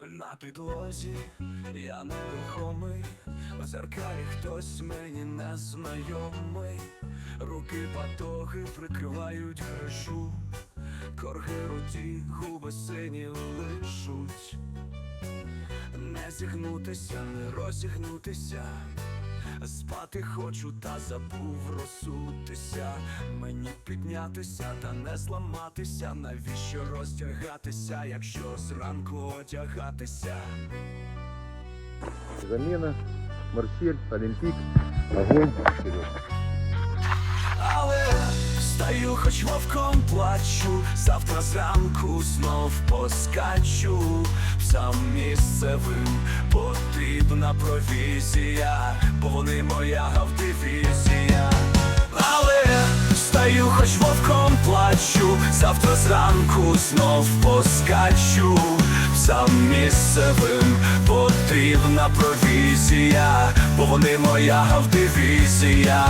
На підлозі я нерухомий, в зеркалі хтось мені незнайомий, руки патоги прикривають гришу, корги руті, губи сині лишуть, не зігнутися, не розігнутися. Спати хочу, та забув розсутися. Мені піднятися та не зламатися. Навіщо роздягатися, якщо зранку одягатися? Замена, Марсель, Олимпик, огонь, вперед. Але встаю, хоч вовком плачу. Завтра зранку знов поскачу. Сам місцевим потрібна провізія, бо вони моя гавдивізія. Але встаю, хоч вовком плачу. Завтра зранку знов поскачу. Сам місцевим потрібна провізія, бо вони моя гавдивізія.